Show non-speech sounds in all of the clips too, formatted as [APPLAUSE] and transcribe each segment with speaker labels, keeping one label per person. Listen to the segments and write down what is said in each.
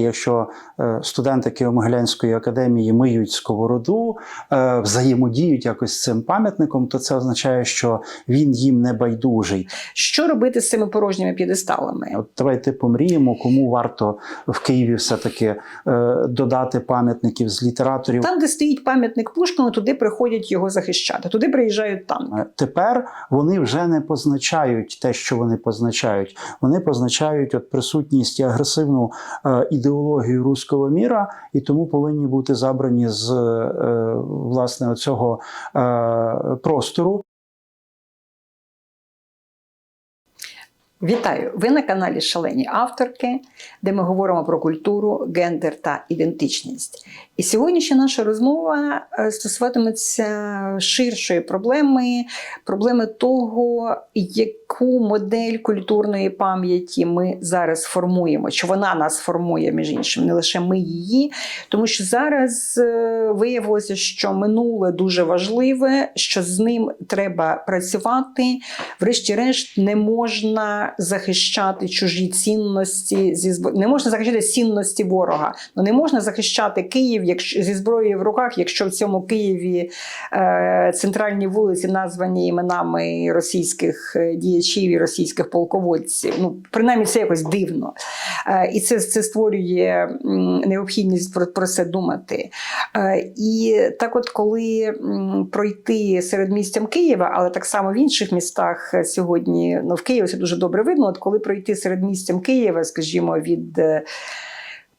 Speaker 1: Якщо е, студенти Києво-Могилянської академії миють сковороду, е, взаємодіють якось з цим пам'ятником, то це означає, що він їм не байдужий.
Speaker 2: Що робити з цими порожніми п'єдесталами?
Speaker 1: От давайте помріємо, кому варто в Києві все-таки е, додати пам'ятників з літераторів.
Speaker 2: Там, де стоїть пам'ятник Пушкіну, туди приходять його захищати. Туди приїжджають танки.
Speaker 1: Тепер вони вже не позначають те, що вони позначають. Вони позначають от присутність і агресивну е, ідеологію руського міра, і тому повинні бути забрані з е, власне цього е, простору.
Speaker 2: Вітаю! Ви на каналі Шалені авторки, де ми говоримо про культуру, гендер та ідентичність. І сьогоднішня наша розмова е, стосуватиметься ширшої проблеми, проблеми того, яку модель культурної пам'яті ми зараз формуємо, чи вона нас формує, між іншим, не лише ми її, тому що зараз е, виявилося, що минуле дуже важливе, що з ним треба працювати. Врешті-решт, не можна захищати чужі цінності не можна захищати цінності ворога. Ну не можна захищати Київ якщо зі зброєю в руках, якщо в цьому Києві е, центральні вулиці названі іменами російських е, діячів і російських полководців. Ну принаймні це якось дивно. Е, і це, це створює необхідність про, про це думати. Е, і так, от, коли пройти середмістям Києва, але так само в інших містах е, сьогодні, ну в Києві це дуже добре видно. От коли пройти середмістям Києва, скажімо, від е,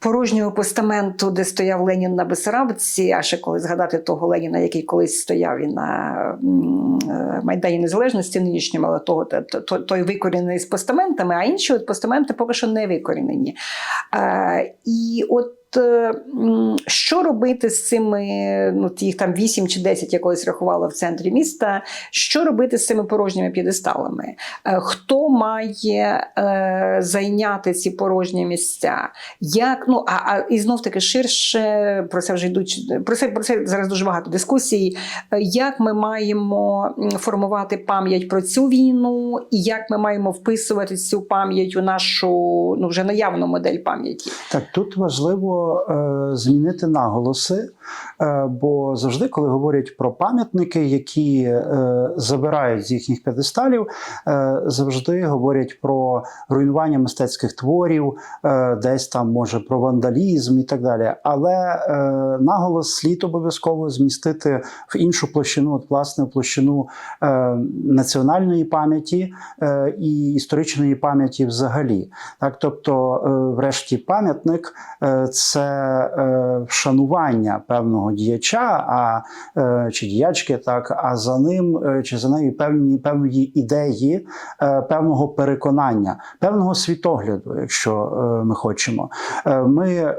Speaker 2: порожнього постаменту, де стояв Ленін на Бесарабці, а ще коли згадати того Леніна, який колись стояв і на е, Майдані Незалежності нинішньому, але того, то- то- той викорінений з постаментами, а інші от постаменти поки що не викорінені. Е, і от що робити з цими, ну їх там 8 чи 10 якось рахувала в центрі міста. Що робити з цими порожніми п'єдесталами? Е, Хто має е, зайняти ці порожні місця? Як ну а, а і знов таки ширше про це вже йдуть. Про це про це зараз дуже багато дискусій. Е, Як ми маємо формувати пам'ять про цю війну, і як ми маємо вписувати цю пам'ять у нашу ну вже наявну модель пам'яті?
Speaker 1: Так, тут важливо е, змінити наголоси, е, бо завжди, коли говорять про пам'ятники, які е, забирають з їхніх п'єдесталів, завжди говорять про руйнування мистецьких творів, десь там може про вандалізм і так далі. Але наголос слід обов'язково змістити в іншу площину, от власне площину національної пам'яті і історичної пам'яті взагалі. Так, тобто, врешті, пам'ятник е, це е, вшанування певного діяча, а е, чи діячки, так, а за ним е, чи за нею певні певної ідеї, е, певного переконання, певного світогляду, якщо е, ми хочемо. Е, Ми е,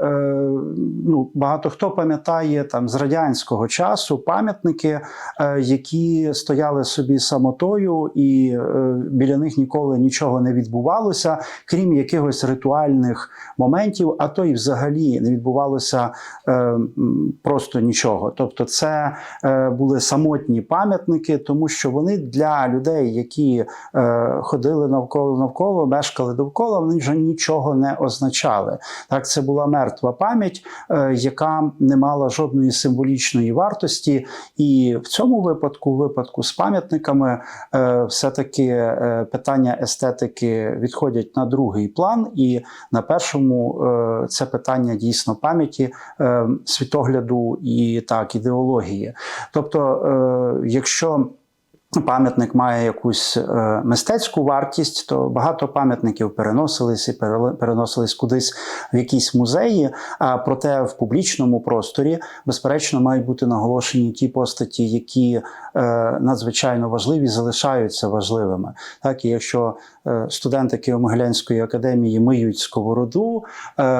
Speaker 1: ну, багато хто пам'ятає там з радянського часу пам'ятники, е, які стояли собі самотою, і е, біля них ніколи нічого не відбувалося, крім якихось ритуальних моментів, а то й взагалі не відбувалося е, просто нічого. Тобто, це е, були самотні пам'ятники, тому що вони для людей, які е, ходили навколо навколо, мешкали довкола, вони вже нічого не означали. Так, це була мертва пам'ять, е, яка не мала жодної символічної вартості. І в цьому випадку, в випадку з пам'ятниками, е, все-таки е, питання естетики відходять на другий план, і на першому е, це питання дійсно пам'яті, е, світогляду і так, ідеології. Тобто, е, якщо Пам'ятник має якусь е, мистецьку вартість, то багато пам'ятників переносились і переносились кудись в якісь музеї. А проте в публічному просторі, безперечно, мають бути наголошені ті постаті, які е, надзвичайно важливі, залишаються важливими. Так, і якщо е, студенти Києво-Могилянської академії миють сковороду,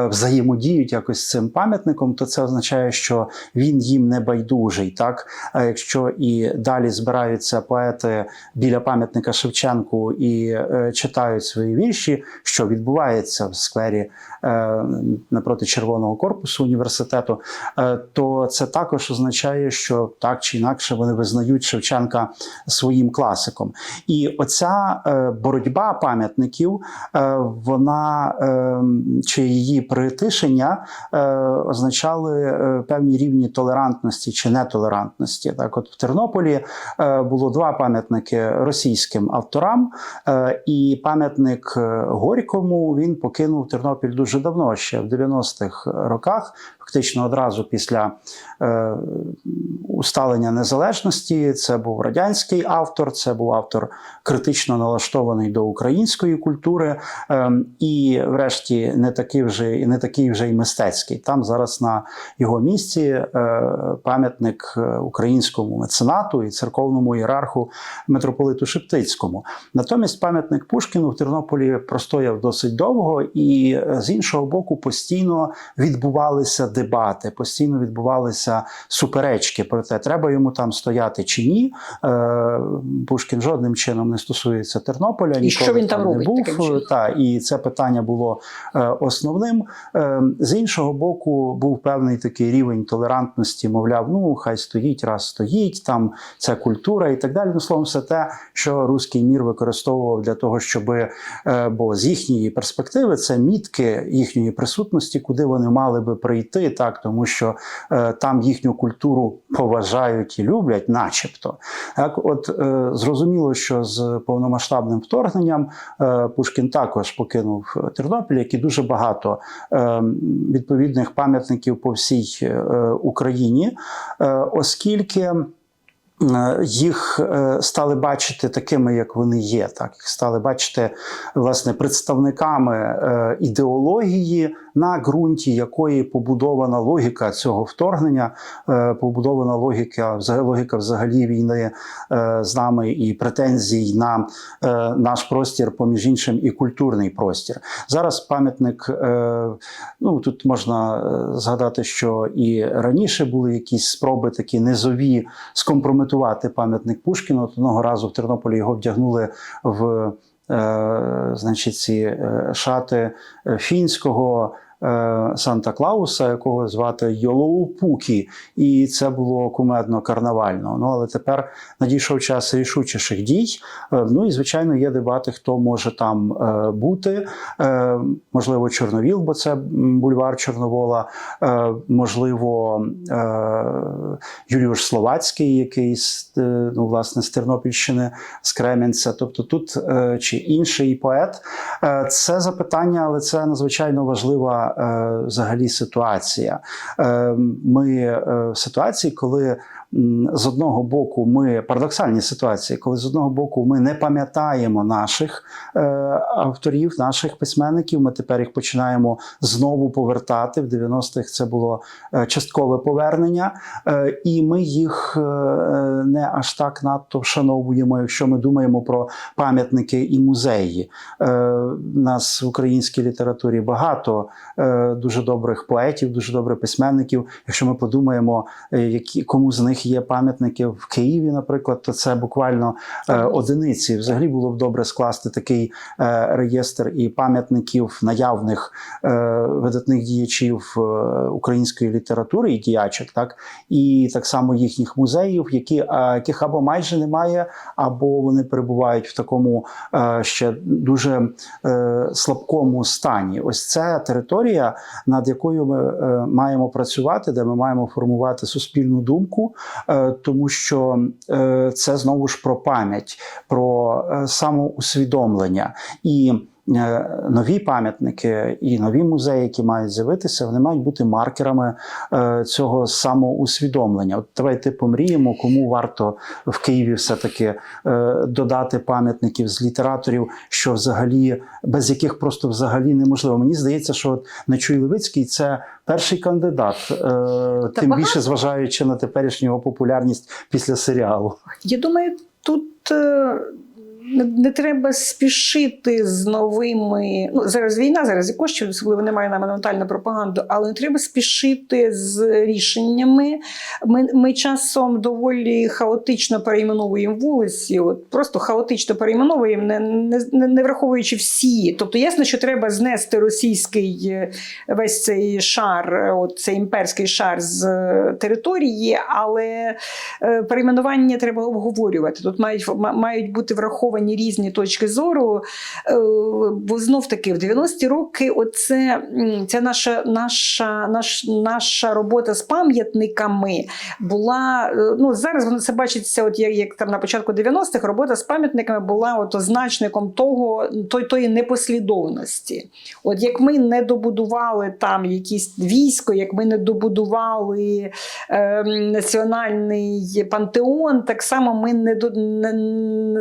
Speaker 1: взаємодіють якось з цим пам'ятником, то це означає, що він їм не байдужий. Так, якщо і далі збираються поети поети біля пам'ятника Шевченку і е, читають свої вірші, що відбувається в сквері е, напроти Червоного корпусу університету, е, то це також означає, що так чи інакше вони визнають Шевченка своїм класиком. І оця боротьба пам'ятників, вона чи її притишення означали певні рівні толерантності чи нетолерантності. Так, от в Тернополі було два пам'ятники російським авторам, е, і пам'ятник е, Горькому він покинув Тернопіль дуже давно, ще в 90-х роках, фактично одразу після е, усталення незалежності. Це був радянський автор, це був автор критично налаштований до української культури, е, і, врешті, не такий вже і не такий вже й мистецький. Там зараз на його місці пам'ятник українському меценату і церковному ієрарху митрополиту Шептицькому. Натомість пам'ятник Пушкіну в Тернополі простояв досить довго, і е, з іншого боку, постійно відбувалися дебати, постійно відбувалися суперечки про те, треба йому там стояти чи ні. Е, Пушкін жодним чином не стосується Тернополя.
Speaker 2: І
Speaker 1: ніколи
Speaker 2: що він там
Speaker 1: не
Speaker 2: робить
Speaker 1: був.
Speaker 2: таким?
Speaker 1: Та, і це питання було е, основним. З іншого боку, був певний такий рівень толерантності, мовляв, ну хай стоїть, раз стоїть, там це культура і так далі. Ну, словом, все те, що руський мір використовував для того, щоб, е, бо з їхньої перспективи це мітки їхньої присутності, куди вони мали би прийти, так тому що е, там їхню культуру поважають і люблять, начебто. Так, от е, зрозуміло, що з повномасштабним вторгненням Пушкін також покинув Тернопіль, як дуже багато відповідних пам'ятників по всій Україні, оскільки. Е, Їх е, стали бачити такими, як вони є, так їх стали бачити власне представниками е, ідеології, на ґрунті якої побудована логіка цього вторгнення, побудована логіка, логіка взагалі війни з нами і претензій на наш простір, поміж іншим, і культурний простір. Зараз пам'ятник. Ну тут можна згадати, що і раніше були якісь спроби такі низові скомпрометувати пам'ятник Пушкіну. Одного разу в Тернополі його вдягнули в е, значить, ці е, шати е, фінського. Е, Санта Клауса, якого звати Йолоу Пукі, і це було кумедно карнавально. Ну але тепер надійшов час рішучіших дій. Е, Ну і звичайно є дебати, хто може там е, бути. Можливо, Чорновіл, бо це бульвар Чорновола, можливо, Юріуш Словацький, який з, ну, власне, з Тернопільщини, з Кремінця. Тобто тут чи інший поет. Це запитання, але це надзвичайно важлива взагалі ситуація. Е, Ми е, в ситуації, коли з одного боку ми парадоксальні ситуації, коли з одного боку ми не пам'ятаємо наших е, авторів, наших письменників. Ми тепер їх починаємо знову повертати. В 90-х це було е, часткове повернення, е, і ми їх е, не аж так надто вшановуємо, якщо ми думаємо про пам'ятники і музеї. Е, нас в українській літературі багато е, дуже добрих поетів, дуже добрих письменників. Якщо ми подумаємо, е, які кому з них є пам'ятники в Києві, наприклад, то це буквально е, одиниці. Взагалі було б добре скласти такий е, реєстр і пам'ятників наявних е, видатних діячів е, української літератури і діячок, так і так само їхніх музеїв, які е, яких або майже немає, або вони перебувають в такому е, ще дуже е, слабкому стані. Ось це територія, над якою ми е, маємо працювати, де ми маємо формувати суспільну думку, тому що е, це знову ж про пам'ять, про е, самоусвідомлення і. Е, Нові пам'ятники і нові музеї, які мають з'явитися, вони мають бути маркерами е, цього самоусвідомлення. От давайте помріємо, кому варто в Києві все-таки е, додати пам'ятників з літераторів, що взагалі без яких просто взагалі неможливо. Мені здається, що от Нечуй Левицький це перший кандидат, е, тим
Speaker 2: багато.
Speaker 1: більше зважаючи на теперішню його популярність після серіалу.
Speaker 2: Я думаю, тут не, не треба спішити з новими. Ну, зараз війна, зараз і коштів, особливо немає на монументальну пропаганду, але не треба спішити з рішеннями. Ми, ми часом доволі хаотично перейменовуємо вулиці, от просто хаотично перейменовуємо, не, не, не, враховуючи всі. Тобто, ясно, що треба знести російський е, весь цей шар, от цей імперський шар з е, території, але е, перейменування треба обговорювати. Тут мають, мають бути враховані різні точки зору. Е, Бо знов таки в 90-ті роки оце, ця наша, наша, наш, наша робота з пам'ятниками була. е, Ну, зараз воно це бачиться, от як, як там на початку 90-х робота з пам'ятниками була от означником того, той, тої непослідовності. От як ми не добудували там якісь військо, як ми не добудували е, національний пантеон, так само ми не, до, не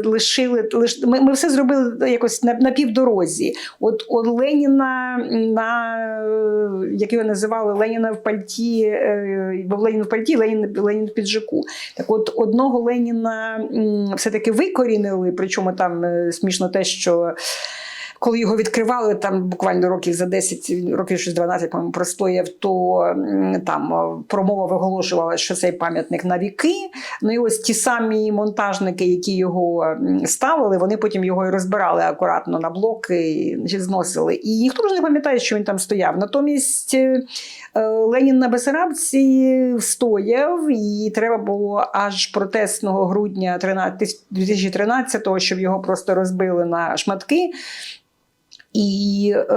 Speaker 2: лишили лиш, ми, ми все зробили якось на, на півдорозі. От, от Леніна на е, як його називали Леніна в пальті, е, бо Ленін в пальті, Ленін, Ленін в піджаку. Так от одного Леніна все-таки викорінили, причому там е, смішно те, що. Коли його відкривали, там буквально років за 10, років щось 12, по-моєму, простояв, то там промова виголошувала, що цей пам'ятник на віки. Ну і ось ті самі монтажники, які його ставили, вони потім його і розбирали акуратно на блоки, і зносили. І ніхто вже не пам'ятає, що він там стояв. Натомість е, е, Ленін на Бесарабці стояв, і треба було аж протестного грудня 13 2013-го, щоб його просто розбили на шматки. І е,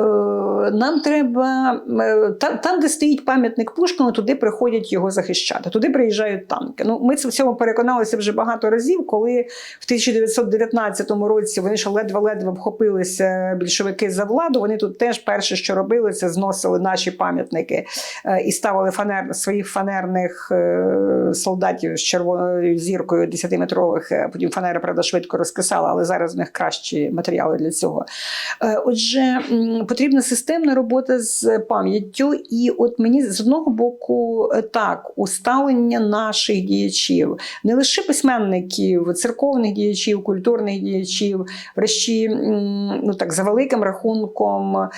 Speaker 2: нам треба е, там, де стоїть пам'ятник Пушкіну, туди приходять його захищати. Туди приїжджають танки. Ну, ми в цьому переконалися вже багато разів, коли в 1919 році вони ще ледве-ледве вхопилися більшовики за владу. Вони тут теж перше, що робили, це зносили наші пам'ятники е, і ставили фанер своїх фанерних е, солдатів з червоною зіркою 10-метрових. е, Потім фанери, правда, швидко розкисали, але зараз в них кращі матеріали для цього. Е, Отже, м, потрібна системна робота з пам'яттю, і от мені з одного боку е, так, усталення наших діячів, не лише письменників, церковних діячів, культурних діячів, врешті, ну так, за великим рахунком, е,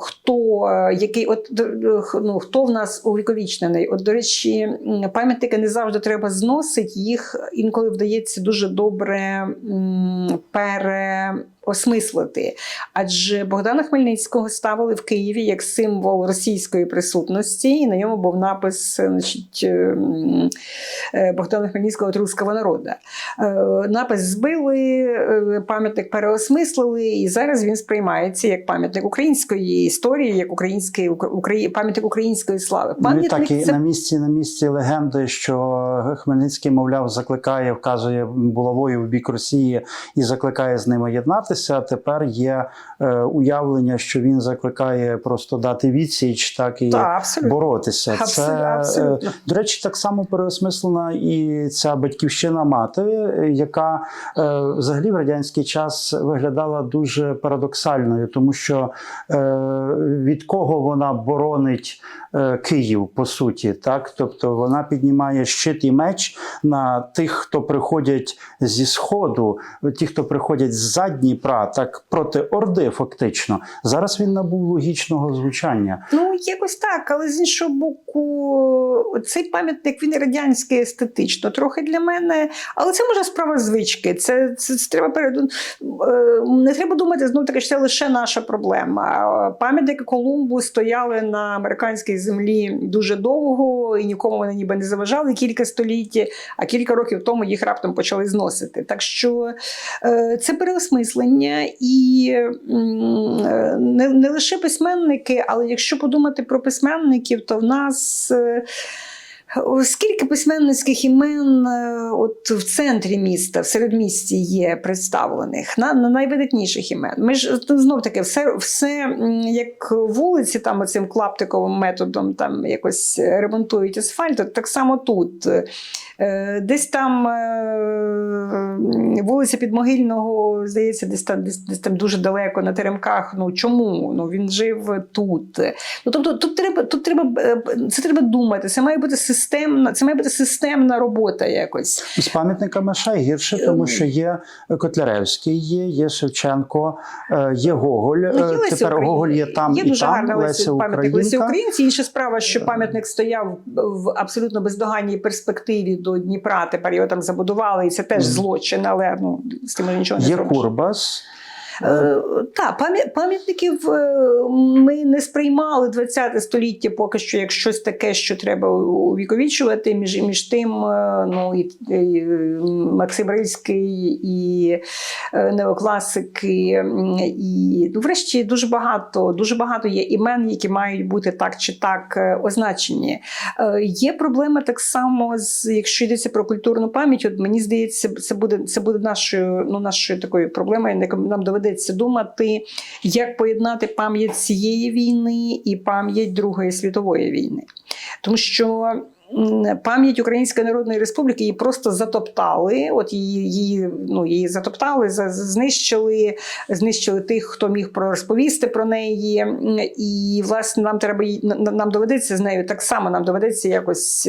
Speaker 2: хто е, який, от ну, хто в нас увіковічнений. От, до речі, пам'ятники не завжди треба зносити, їх інколи вдається дуже добре м, переосмислити. Адже Богдана Хмельницького ставили в Києві як символ російської присутності, і на ньому був напис значить, ем, е, Богдана Хмельницького от руського народу. Е, Напис збили, е, пам'ятник переосмислили, і зараз він сприймається як пам'ятник української історії, як український Украї- пам'ятник української слави.
Speaker 1: Ну і так і
Speaker 2: це
Speaker 1: на місці на місці легенди, що Хмельницький, мовляв, закликає, вказує булавою в бік Росії і закликає з ними єднатися. Тепер є е, уявлення, що він закликає просто дати відсіч, так і
Speaker 2: Так,
Speaker 1: боротися.
Speaker 2: Абсолютно,
Speaker 1: Це, е,
Speaker 2: абсолютно.
Speaker 1: до речі, так само переосмислена і ця батьківщина мати, е, яка е, взагалі в радянський час виглядала дуже парадоксальною, тому що е, від кого вона боронить е, Київ, по суті, так тобто вона піднімає щит і меч на тих, хто приходять зі сходу, ті, хто приходять з Дніпра, так проти Орди, фактично. Зараз він набув логічного звучання.
Speaker 2: Ну, якось так, але з іншого боку, цей пам'ятник він радянський естетично, трохи для мене. Але це може справа звички. Це, це, це треба перед... е, не треба думати, знову таки, що це лише наша проблема. Пам'ятники Колумбу стояли на американській землі дуже довго, і нікому вони ніби не заважали кілька століть, а кілька років тому їх раптом почали зносити. Так що е, це переосмислення і е, не, не лише письменники, але якщо подумати про письменників, то в нас. Скільки письменницьких імен е, от в центрі міста, в середмісті є представлених на, на найвидатніших імен. Ми ж ну, знов таки все, все як вулиці, там оцим клаптиковим методом там якось ремонтують асфальт, так само тут. Е, Десь там е, вулиця Підмогильного, здається, десь там, десь, десь там дуже далеко на теремках. Ну чому? Ну він жив тут. Ну тобто, тут треба, тут треба це треба думати. Це має бути система системна, це має бути системна робота якось.
Speaker 1: З пам'ятниками ще гірше, тому що є Котляревський, є, є Шевченко, е, є Гоголь.
Speaker 2: Ну,
Speaker 1: Е,
Speaker 2: є
Speaker 1: Тепер
Speaker 2: Українка.
Speaker 1: Гоголь є там
Speaker 2: Є
Speaker 1: і
Speaker 2: дуже
Speaker 1: там.
Speaker 2: гарна
Speaker 1: Леся
Speaker 2: пам'ятник Лесі Українці. Інша справа, що пам'ятник стояв в абсолютно бездоганній перспективі до Дніпра. Тепер його там забудували, і це теж
Speaker 1: Мгм.
Speaker 2: злочин, але ну з тим нічого не
Speaker 1: Є
Speaker 2: зробиш.
Speaker 1: Курбас.
Speaker 2: Е, Так, пам'ятників е, ми не сприймали 20 століття поки що як щось таке, що треба увіковічувати. Між, між тим, е, ну, і, і Максим Рильський, і неокласики, і ну, врешті дуже багато, дуже багато є імен, які мають бути так чи так означені. Є проблема так само, з якщо йдеться про культурну пам'ять. От мені здається, це буде це буде нашою, ну нашою такою проблемою. на Нам доведеться думати, як поєднати пам'ять цієї війни і пам'ять Другої світової війни, тому що. Пам'ять Української Народної Республіки її просто затоптали. От її, її, ну, її затоптали, знищили, знищили тих, хто міг розповісти про неї. І, власне, нам треба нам доведеться з нею так само, нам доведеться якось.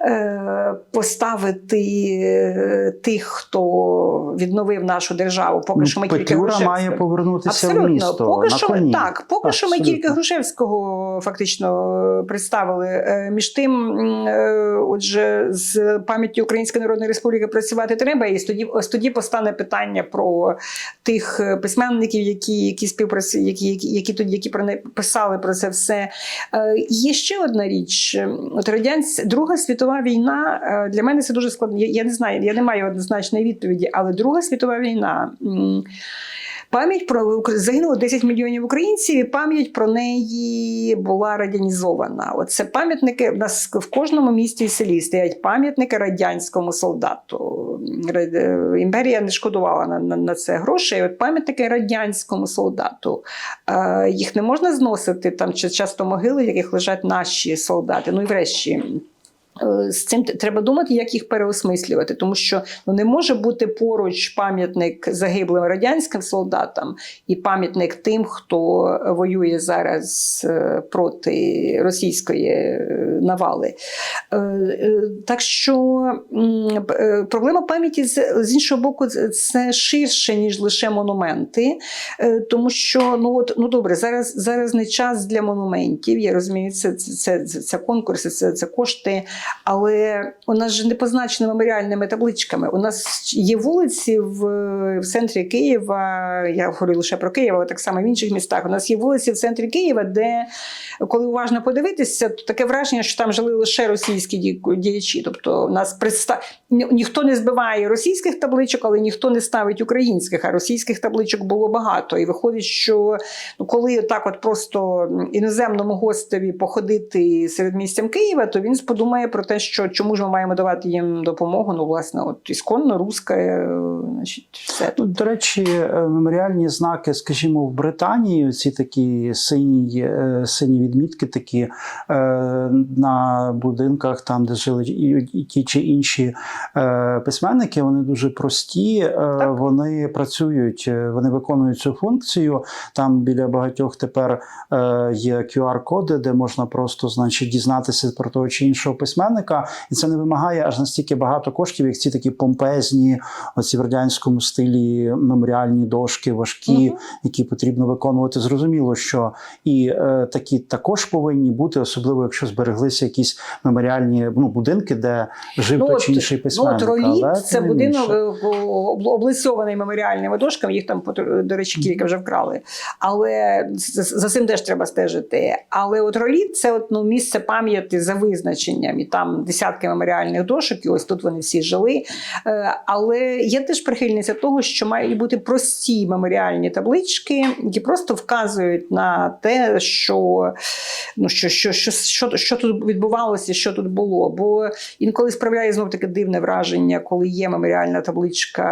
Speaker 2: Е, Поставити е, тих, хто відновив нашу державу. Поки
Speaker 1: Ну,
Speaker 2: що ми тільки
Speaker 1: Петлюра
Speaker 2: Грушевського.
Speaker 1: має повернутися в
Speaker 2: Абсолютно,
Speaker 1: місто
Speaker 2: поки
Speaker 1: на
Speaker 2: що
Speaker 1: коні.
Speaker 2: так, поки що ми тільки Грушевського фактично представили. Е, Між тим, отже, з пам'яттю Української Народної Республіки працювати треба, і тоді тоді постане питання про тих письменників, які, які співпрацюють, які, які, які тоді які про писали про це все. Є ще одна річ. От радянсь... Друга світова війна е, для мене це дуже складно. Я, я не знаю, я не маю однозначної відповіді, але Друга світова війна. Пам'ять про загинуло 10 мільйонів українців, і пам'ять про неї була радянізована. Оце пам'ятники в нас в кожному місті і селі стоять пам'ятники радянському солдату. Імперія не шкодувала на, на, на це грошей. От пам'ятники радянському солдату. Е, їх не можна зносити там часто могили, в яких лежать наші солдати. Ну і врешті. Е, З цим треба думати, як їх переосмислювати, тому що ну, не може бути поруч пам'ятник загиблим радянським солдатам і пам'ятник тим, хто воює зараз е, проти російської е, навали. Так що проблема пам'яті з іншого боку, це- ширше, ніж лише монументи, тому що ну от ну добре, зараз зараз не час для монументів. Я розумію, це, це, це, це конкурси, це, це кошти. Але у нас же не позначено меморіальними табличками. У нас є вулиці в, в центрі Києва. Я говорю лише про Київ, але так само в інших містах. У нас є вулиці в центрі Києва, де коли уважно подивитися, то таке враження, що там жили лише російські діячі. Тобто, у нас представ... ні- ніхто не збиває російських табличок, але ніхто не ставить українських. А російських табличок було багато. І виходить, що ну, коли так, от просто іноземному гостеві походити серед місцям Києва, то він подумає про те, що чому ж ми маємо давати їм допомогу. Ну, власне, от ісконно руська, е, значить, все
Speaker 1: Ну, до речі, е, меморіальні знаки, скажімо, в Британії, ці такі сині, е, сині відмітки, такі на будинках, там, де жили і, ті чи інші письменники, вони дуже прості, е, вони працюють, вони виконують цю функцію. Там біля багатьох тепер є QR-коди, де можна просто значить, дізнатися про того чи іншого письменника, і це не вимагає аж настільки багато коштів, як ці такі помпезні, оці в радянському стилі меморіальні дошки, важкі,
Speaker 2: Мгм.
Speaker 1: які потрібно виконувати. Зрозуміло, що і е, такі також повинні бути, особливо якщо збереглися якісь меморіальні ну, будинки, де жив той чи інший
Speaker 2: Ну,
Speaker 1: письменник.
Speaker 2: от роліт
Speaker 1: але
Speaker 2: це будинок е, облицьований меморіальними дошками. Їх там до речі, кілька вже вкрали. Але за, цим теж треба стежити. Але от роліт це от, ну, місце пам'яті за визначенням, і там десятки меморіальних дошок, і ось тут вони всі жили. Е, Але я теж прихильниця того, що мають бути прості меморіальні таблички, які просто вказують на те, що, ну, що, що, що, що, що тут відбувалося, що тут було. Бо інколи справляє знов таке дивне враження, коли є меморіальна табличка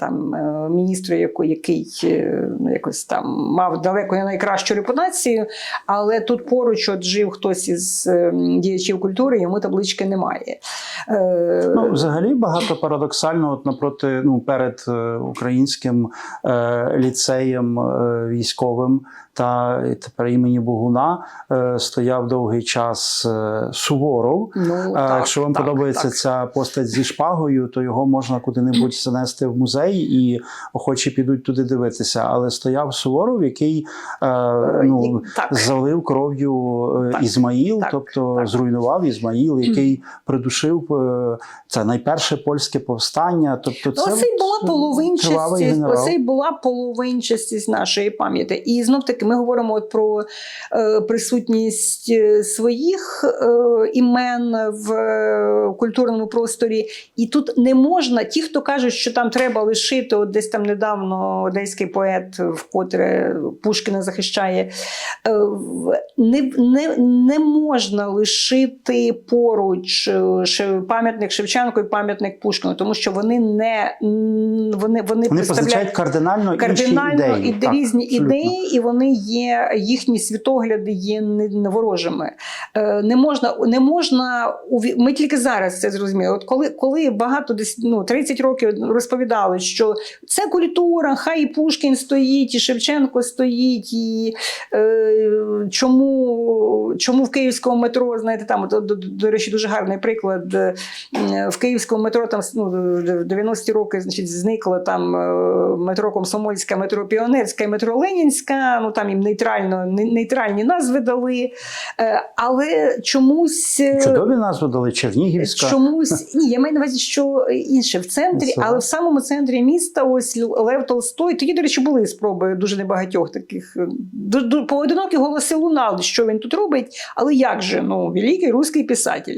Speaker 2: там е, міністру, який е, ну, якось там мав далеко не найкращу репутацію, але тут поруч от жив хтось із е, діячів культури, йому таблички немає. Е,
Speaker 1: Ну, взагалі багато парадоксально, от напроти ну, перед е, українським е, ліцеєм е, військовим та тепер імені Богуна е, стояв довгий час е, е, Суворов.
Speaker 2: Ну,
Speaker 1: Е,
Speaker 2: так,
Speaker 1: Якщо вам
Speaker 2: так,
Speaker 1: подобається
Speaker 2: так.
Speaker 1: ця постать зі шпагою, то його можна куди-небудь [CLEARS THROAT] занести в музей, і охочі підуть туди дивитися. Але стояв Суворов, який е, ну,
Speaker 2: так.
Speaker 1: залив кров'ю е, Ізмаїл,
Speaker 2: так,
Speaker 1: тобто
Speaker 2: так.
Speaker 1: зруйнував Ізмаїл, який придушив е, це найперше польське повстання. Тобто, це
Speaker 2: Оце й була
Speaker 1: от,
Speaker 2: половинчастість, оце й була половинчастість нашої пам'яті. І знов таки ми говоримо от про е, присутність е, своїх е, імен в е, культурному просторі. І тут не можна, ті, хто кажуть, що там треба лишити, от десь там недавно одеський поет, вкотре Пушкіна захищає, е, не, не, не можна лишити поруч е, пам'ятник Шевченко і пам'ятник Пушкіну, тому що вони не вони, вони,
Speaker 1: Вони
Speaker 2: представляють
Speaker 1: кардинально,
Speaker 2: кардинально
Speaker 1: інші ідеї.
Speaker 2: іде-
Speaker 1: Так,
Speaker 2: різні
Speaker 1: абсолютно.
Speaker 2: ідеї, і вони є, їхні світогляди є не, не ворожими. Е, не можна, не можна ми тільки зараз це зрозуміли. От коли, коли багато десь ну, 30 років розповідали, що це культура, хай і Пушкін стоїть, і Шевченко стоїть, і е, чому, чому в київському метро, знаєте, там до, до, до речі, дуже гарний приклад. е, В київському метро там ну, в 90-ті роки значить, зникло там е, метро Комсомольська, метро Піонерська і метро Ленінська. Ну там їм нейтрально, нейтральні назви дали. Е, Але чомусь. е,
Speaker 1: Чудові назви дали Чернігівська.
Speaker 2: Чомусь ні, я маю на увазі, що інше в центрі,
Speaker 1: Це.
Speaker 2: але в самому центрі міста ось Лев Толстой. Тоді, до речі, були спроби дуже небагатьох таких е, поодинокі голоси лунали, що він тут робить. Але як же ну великий русський писатель.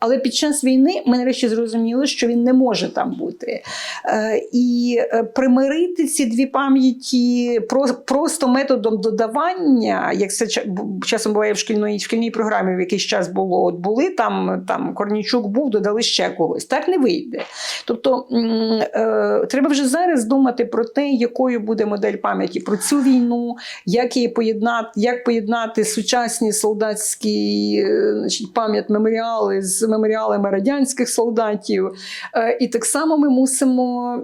Speaker 2: Але під час війни ми нарешті зрозуміли, що він не може там бути. Е, і е, примирити ці дві пам'яті про, просто методом додавання, як це ча- часом буває в шкільній, в шкільній програмі, в якийсь час було, от були там, там Корнічук був, додали ще когось. Так не вийде. Тобто е, треба вже зараз думати про те, якою буде модель пам'яті про цю війну, як її поєднати, як поєднати сучасні солдатські значить, пам'ять меморіали з меморіалами радянських солдатів. Е, І так само ми мусимо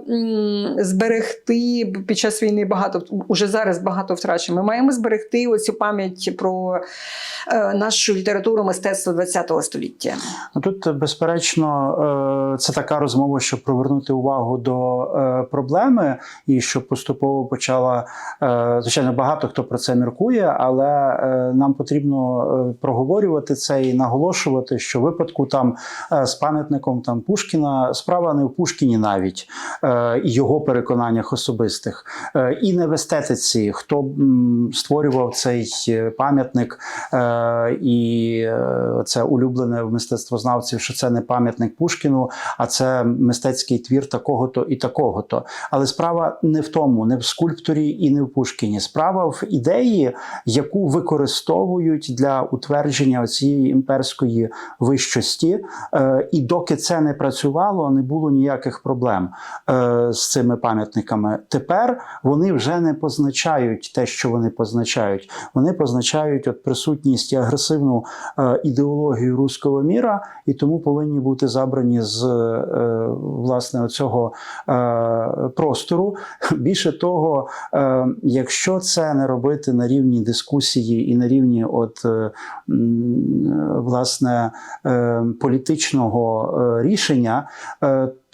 Speaker 2: зберегти під час війни багато уже зараз багато втрачено. Ми маємо зберегти оцю пам'ять про е, нашу літературу мистецтво ХХ століття.
Speaker 1: Ну, Тут, безперечно, е, це така розмова, щоб привернути увагу до проблеми, і щоб поступово почала. Звичайно, багато хто про це міркує, але нам потрібно проговорювати це і наголошувати, що випадку там е, з пам'ятником там Пушкіна справа не в Пушкіні навіть е, і його переконаннях особистих, е, і не в естетиці, хто створював цей пам'ятник, і це улюблене в мистецтвознавців, що це не пам'ятник Пушкіну, а це мистецький твір такого-то і такого-то. Але справа не в тому, не в скульпторі і не в Пушкіні. Справа в ідеї, яку використовують для утвердження цієї імперської вищості. Е, І доки це не працювало, не було ніяких проблем е, з цими пам'ятниками. Тепер вони вже не позначають те, що вони позначають. Вони позначають от присутність і агресивну е, ідеологію руського міра, і тому повинні бути забрані з власне цього простору. Більше того, якщо це не робити на рівні дискусії і на рівні, от власне політичного е, рішення.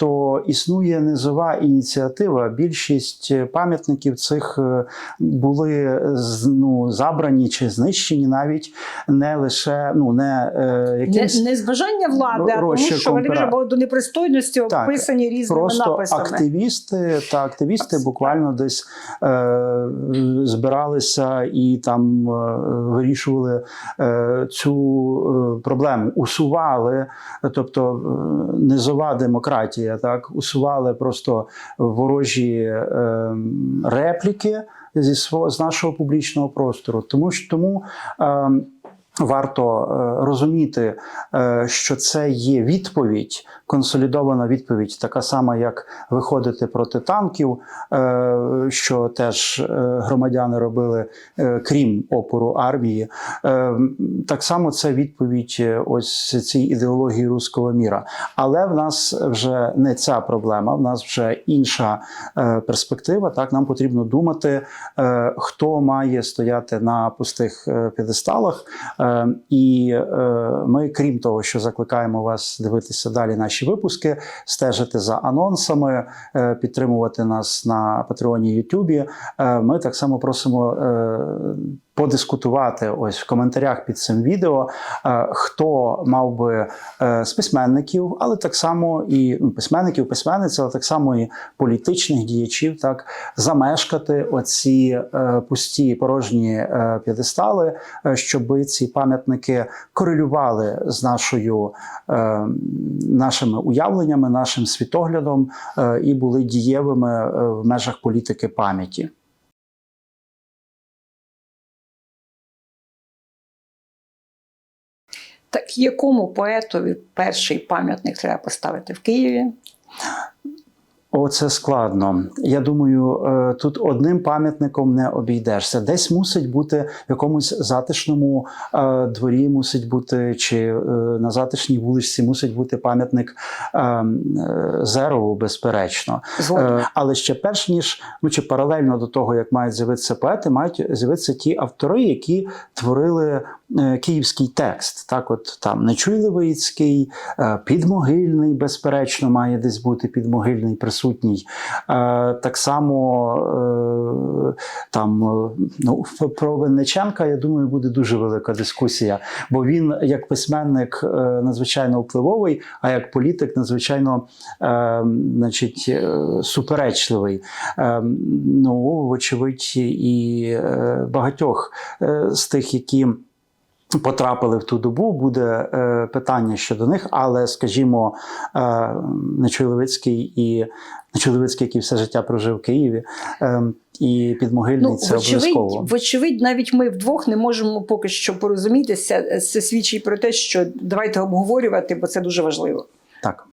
Speaker 1: Е, То існує низова ініціатива. Більшість пам'ятників цих е, були ну, забрані чи знищені навіть не лише ну не е, якимсь
Speaker 2: Не, не з бажання влади, а тому що вони вже були до непристойності
Speaker 1: Так,
Speaker 2: описані різними
Speaker 1: просто
Speaker 2: написами.
Speaker 1: активісти та активісти буквально десь е, збиралися і там е, вирішували е, цю е, проблему, усували, тобто е, низова демократія, так усували просто ворожі е, репліки зі свого з нашого публічного простору. Тому що тому. Е, Варто е, розуміти, е, що це є відповідь, консолідована відповідь, така сама, як виходити проти танків, е, що теж громадяни робили, крім опору армії. Так само це відповідь ось цій ідеології руського міра. Але в нас вже не ця проблема, в нас вже інша перспектива. Так, нам потрібно думати, хто має стояти на пустих п'єдесталах. Е, І е, ми, крім того, що закликаємо вас дивитися далі наші випуски, стежити за анонсами, е, підтримувати нас на Патреоні Ютубі. Ми так само просимо. Е, Подискутувати ось в коментарях під цим відео, е, хто мав би е, з письменників, але так само і ну, письменників, письменниць, але так само і політичних діячів, так замешкати оці е, пусті порожні е, п'єдестали, е, щоб ці пам'ятники корелювали з нашою е, нашими уявленнями, нашим світоглядом е, і були дієвими е, в межах політики пам'яті.
Speaker 2: Так якому поетові перший пам'ятник треба поставити в Києві?
Speaker 1: О, це складно. Я думаю, е, тут одним пам'ятником не обійдешся. Десь мусить бути в якомусь затишному е, дворі, мусить бути, чи е, на затишній вуличці мусить бути пам'ятник Зерову, безперечно.
Speaker 2: Згодом.
Speaker 1: Але ще перш ніж ну чи паралельно до того, як мають з'явитися поети, мають з'явитися ті автори, які творили київський текст. Так, от там Нечуй Левицький, підмогильний, безперечно, має десь бути підмогильний присутній. Е, Так само е, там е, ну, про Винниченка, я думаю, буде дуже велика дискусія, бо він як письменник надзвичайно впливовий, а як політик надзвичайно значить, суперечливий. Ну, вочевидь, і багатьох з тих, які. Потрапили в ту добу, буде е, питання щодо них, але, скажімо, е, Нечуйловицький і Нечуйловицький, який все життя прожив в Києві, е, і підмогильний
Speaker 2: Ну,
Speaker 1: це
Speaker 2: вочевидь,
Speaker 1: обов'язково.
Speaker 2: вочевидь, навіть ми вдвох не можемо поки що порозумітися. Це свідчить про те, що давайте обговорювати, бо це дуже важливо.
Speaker 1: Так.